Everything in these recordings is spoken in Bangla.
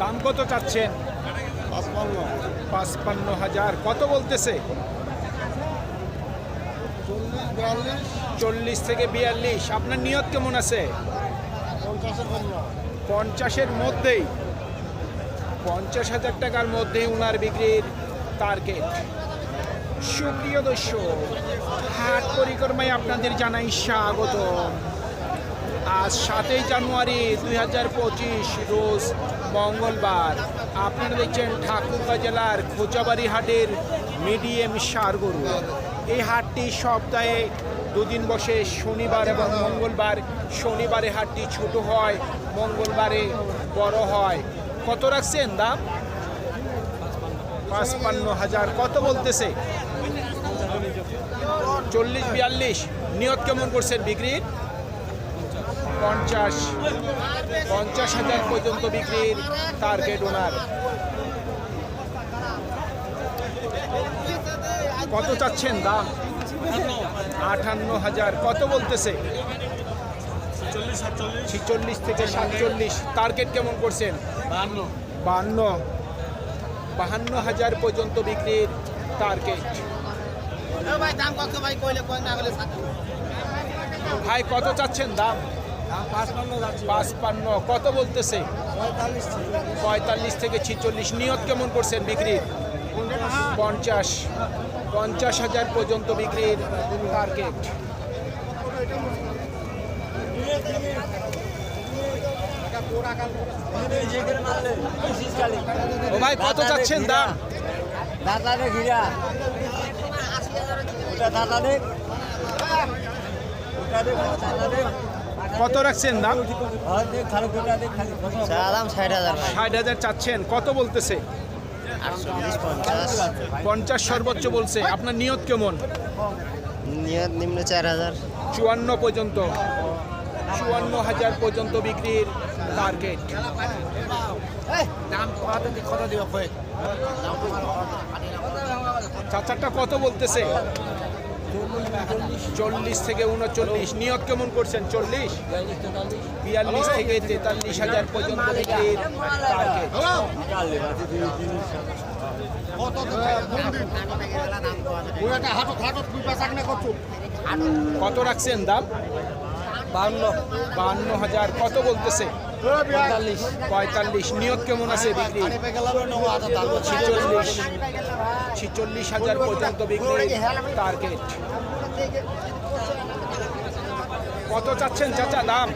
দাম কত চাচ্ছেন? পাঁচপান্ন। হাজার। কত বলতেছে? চল্লিশ থেকে বিয়াল্লিশ। আপনার নিয়ত কেমন আছে? পঞ্চাশের মধ্যেই। পঞ্চাশ হাজার টাকার মধ্যেই উনার বিক্রির টার্গেট সুপ্রিয় দর্শক হাট পরিক্রমায় আপনাদের জানাই স্বাগত আজ সাতই জানুয়ারি দুই হাজার পঁচিশ রোজ মঙ্গলবার। আপনারা দেখছেন ঠাকুরগাঁ জেলার খোঁচাবাড়ি হাটের মিডিয়াম সার গরু। এই হাটটি সপ্তাহে দুদিন বসে, শনিবার এবং মঙ্গলবার। শনিবারে হাটটি ছোট হয়, মঙ্গলবারে বড় হয়। কত রাখছেন দাম? পাঁচপান্ন হাজার। কত বলতেছে? চল্লিশ, বিয়াল্লিশ। নিয়ত কেমন করছেন বিক্রির? পঞ্চাশ পঞ্চাশ হাজার পর্যন্ত বিক্রির টার্গেট ওনার কত চাচ্ছেন দাম? আটান্ন হাজার। কত বলতেছে? চল্লিশ ছিচল্লিশ থেকে সাতচল্লিশ। টার্গেট কেমন করছেন? বাহান্ন। বাহান্ন। হাজার পর্যন্ত বিক্রির টার্গেট ভাই কত চাচ্ছেন দাম? পাঁচপান্ন কত বলতেছে? পঁয়তাল্লিশ থেকে ছিচল্লিশ। নিয়ত কেমন করছেন বিক্রির পঞ্চাশ। পঞ্চাশ হাজার পর্যন্ত বিক্রির টার্গেট ও ভাই কত চাচ্ছেন দাম? ঘিরা। ওটা ওটা কত রাখছেন দাম? আর দে খালো কোটা দে খালি দাম 60000 ভাই। ষাট হাজার চাচ্ছেন কত বলতেছে? 850 পঞ্চাশ। সর্বোচ্চ বলছে আপনার নিয়ত কেমন? নিয়ত নিম্ন 4000 চুয়ান্ন পর্যন্ত চুয়ান্ন হাজার পর্যন্ত বিক্রির টার্গেট চাচারটা কত বলতেছে? চল্লিশ থেকে উনচল্লিশ। নিয়ত কেমন করছেন? চল্লিশ? বিয়াল্লিশ থেকে তেতাল্লিশ হাজার পর্যন্ত কত রাখছেন দাম? বাহান্ন। বাহান্ন হাজার। কত বলতেছে? পঁয়তাল্লিশ। পঁয়তাল্লিশ। নিয়ত কেমন আছে বিক্রি? ছিচল্লিশ। ছিচল্লিশ হাজার পর্যন্ত বিক্রি টার্গেট কত চাচ্ছেন চাচা দাম?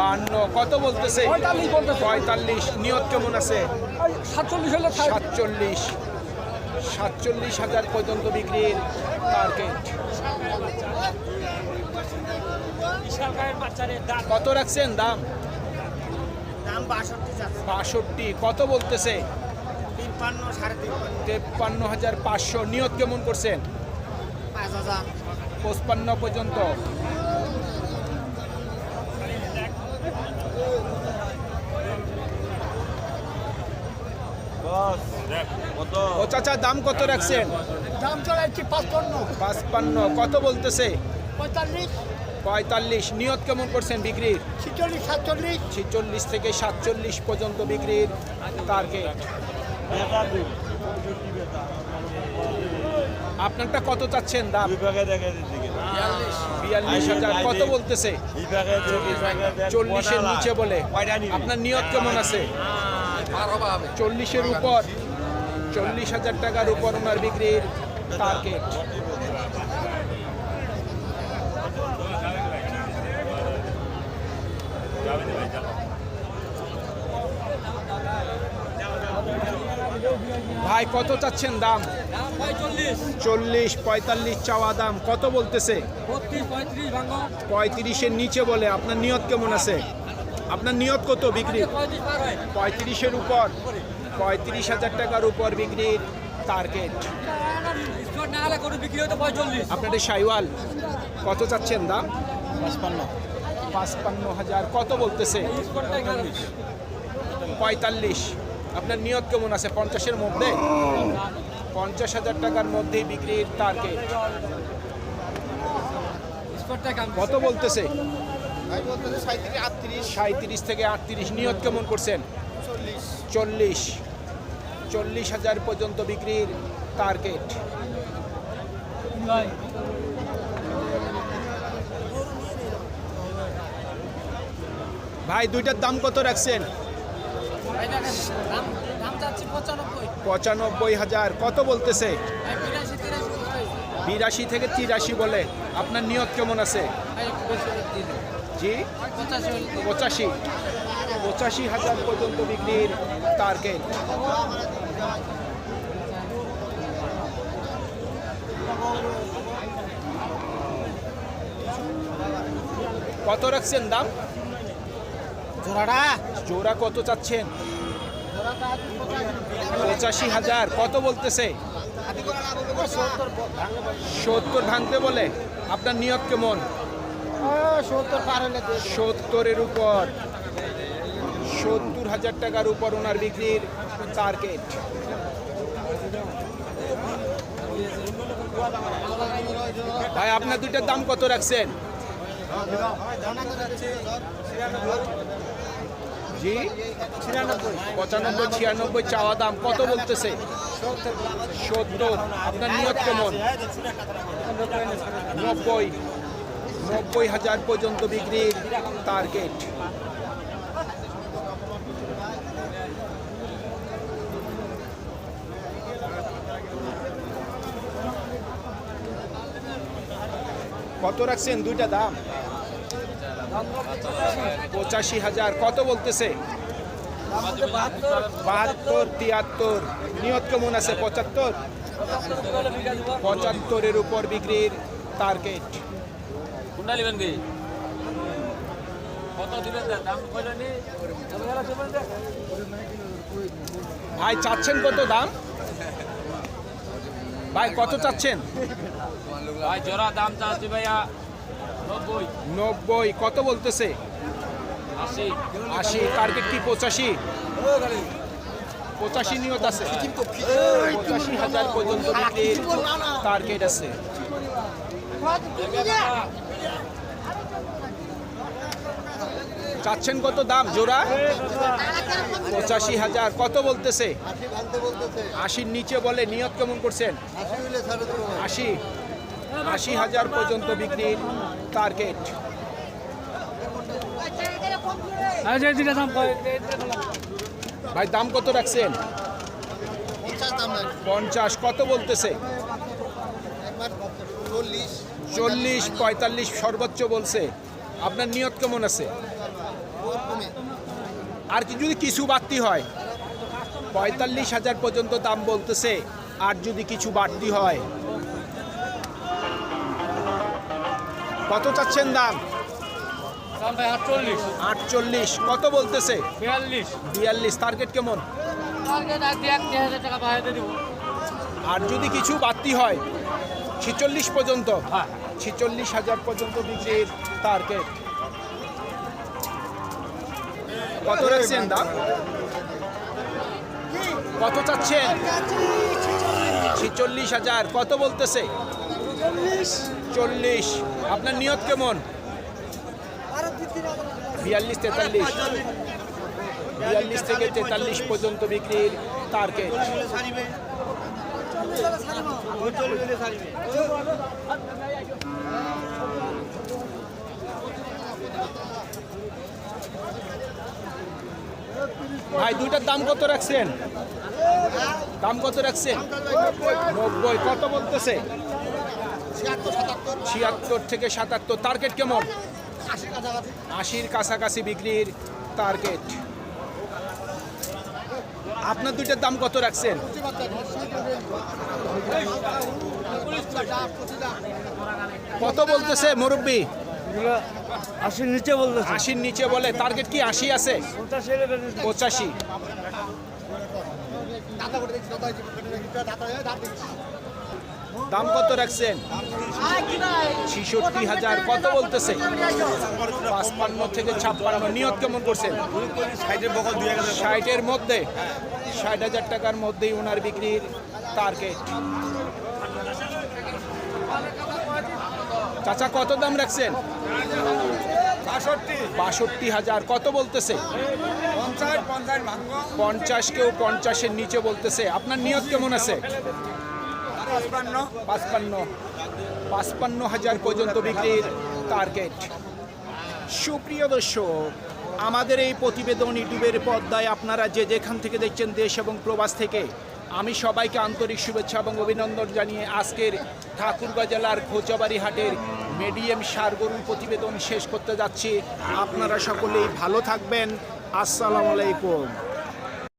বান্ন। কত বলতেছে? পঁয়তাল্লিশ নিয়ত কেমন আছে? সাতচল্লিশ সাতচল্লিশ। হাজার পর্যন্ত বিক্রির টার্গেট কত রাখছেন দাম? দাম বাষট্টি কত বলতেছে? তেপ্পান্ন হাজার পাঁচশো। নিয়ত কেমন করছেন? 5000 পঁচপান্ন পর্যন্ত। ও চাচা দাম কত রাখছেন? দাম পাঁচপান্ন। পাঁচপান্ন কত বলতেছে? পঁয়তাল্লিশ। পঁয়তাল্লিশ। নিয়ত কেমন করছেন বিক্রির? ছিচল্লিশ সাতচল্লিশ। ছিচল্লিশ থেকে সাতচল্লিশ পর্যন্ত বিক্রির টার্গেট আপনারটা কত চাচ্ছেন দাম? বিয়াল্লিশ। হাজার। কত বলতেছে? চল্লিশের নিচে বলে। আপনার নিয়ত কেমন আছে? চল্লিশের উপর। চল্লিশ হাজার টাকার উপর ওনার বিক্রির টার্গেট ভাই কত চাচ্ছেন দাম? চল্লিশ পঁয়তাল্লিশ চাওয়া দাম। কত বলতেছে? পঁয়ত্রিশের নিচে বলে। আপনার নিয়ত কেমন আছে? আপনার নিয়ত কত বিক্রি পঁয়ত্রিশের উপর। পঁয়ত্রিশ হাজার টাকার উপর বিক্রির টার্গেট আপনাদের সাইওয়াল কত চাচ্ছেন দাম? পাঁচপান্ন। পাঁচপান্ন হাজার। কত বলতেছে? পঁয়তাল্লিশ। আপনার নিয়ত কেমন আছে? পঞ্চাশের মধ্যে? পঞ্চাশ হাজার টাকার মধ্যেই বিক্রির টার্গেট কত বলতেছে? সাঁত্রিশ থেকে আটত্রিশ। নিয়ত কেমন করছেন? চল্লিশ। চল্লিশ হাজার পর্যন্ত বিক্রির টার্গেট ভাই, দুইটার দাম কত রাখছেন? পঁচানব্বই। হাজার। কত বলতেছে? বিরাশি থেকে তিরাশি বলে। আপনার নিয়ত কেমন আছে? জি। পঁচাশি পঁচাশি। হাজার পর্যন্ত বিক্রির টার্গেট কত রাখছেন দাম? জোড়াটা? জোড়া কত চাচ্ছেন? পঁচাশি হাজার। কত বলতেছে? সত্তর ভাঙতে বলে। আপনার নিয়ত কেমন। সত্তরের উপর। সত্তর হাজার টাকার উপর ওনার বিক্রির টার্গেট ভাই, আপনার দুইটার দাম কত রাখছেন? জি? পঁচানব্বই, ছিয়ানব্বই চাওয়া দাম কত বলতেছে? সত্তর। আপনার নিয়ত কেমন? নব্বই। নব্বই হাজার পর্যন্ত বিক্রির টার্গেট। কত রাখছেন? দুইটা দাম। পঁচাশি হাজার। কত বলতেছে? বাহাত্তর তিয়াত্তর। নিয়ত কেমন আছে? পঁচাত্তর? পঁচাত্তরের উপর বিক্রির টার্গেট? ভাই চাচ্ছেন কত দাম? ভাই কত চাচ্ছেন? ভাই জোড়া দাম চাচ্ছি ভাইয়া। নব্বই। কত বলতেছে? আশি। আশি টার্গেট কি পঁচাশি? পঁচাশি নিয়ত আছে। পঁচাশি হাজার পর্যন্ত বিক্রির টার্গেট আছে। চাচ্ছেন কত দাম জোড়া? পঁচাশি হাজার কত বলতেছে? আশির নিচে বলে নিয়ত কেমন করছেন? আশি। আশি হাজার পর্যন্ত বিক্রির টার্গেট ভাই দাম কত রাখছেন? পঞ্চাশ কত বলতেছে? চল্লিশ চল্লিশ পঁয়তাল্লিশ। সর্বোচ্চ বলছে। আপনার নিয়ত কেমন আছে? আর কি যদি কিছু বাড়তি হয়? পঁয়তাল্লিশ হাজার পর্যন্ত দাম বলতেছে আর যদি কিছু বাড়তি হয়? কত চাচ্ছেন দাম? আটচল্লিশ। কত বলতেছে? বিয়াল্লিশ। টার্গেট কেমন? আর যদি কিছু বাড়তি হয় ছিচল্লিশ পর্যন্ত। হ্যাঁ। ছিচল্লিশ হাজার পর্যন্ত বিক্রির টার্গেট। কত রাখছেন দাম? কত চাচ্ছেন? ছিচল্লিশ হাজার। কত বলতেছে? চল্লিশ। আপনার নিয়ত কেমন? বিয়াল্লিশ, তেতাল্লিশ। বিয়াল্লিশ থেকে তেতাল্লিশ পর্যন্ত বিক্রির টার্গেট ভাই, দুইটার দাম কত রাখছেন? দাম কত রাখছেন? নব্বই। কত বলতেছে? ছিয়াত্তর থেকে সাতাত্তর টার্গেট কেমন আশির কাছাকাছি বিক্রির টার্গেট আপনার দুইটার দাম কত রাখছেন কত বলতেছে মুরব্বী আশির নিচে বলতে আশির নিচে বলে টার্গেট কি আশি আছে পঁচাশি দাম কত রাখছেন? ছিষট্টি হাজার। কত বলতেছে? পাঁচপান্ন থেকে ছাপ্পান্ন। নিয়ত কেমন করছেন? ষাটের মধ্যে? ষাট হাজার টাকার মধ্যেই ওনার বিক্রির টার্গেট চাচা কত দাম রাখছেন? বাষট্টি। হাজার। কত বলতেছে? পঞ্চাশ কেউ পঞ্চাশের নিচে বলতেছে। আপনার নিয়ত কেমন আছে? পাঁচপান্ন। হাজার পর্যন্ত বিক্রির টার্গেট সুপ্রিয় দর্শক, আমাদের এই প্রতিবেদন ইউটিউবের পর্দায় আপনারা যে যেখান থেকে দেখছেন দেশ এবং প্রবাস থেকে, আমি সবাইকে আন্তরিক শুভেচ্ছা এবং অভিনন্দন জানিয়ে আজকের ঠাকুরগাঁ জেলার খোঁচাবাড়ি হাটের মিডিয়াম সারগরুর প্রতিবেদন শেষ করতে যাচ্ছি। আপনারা সকলেই ভালো থাকবেন। আসসালামু আলাইকুম।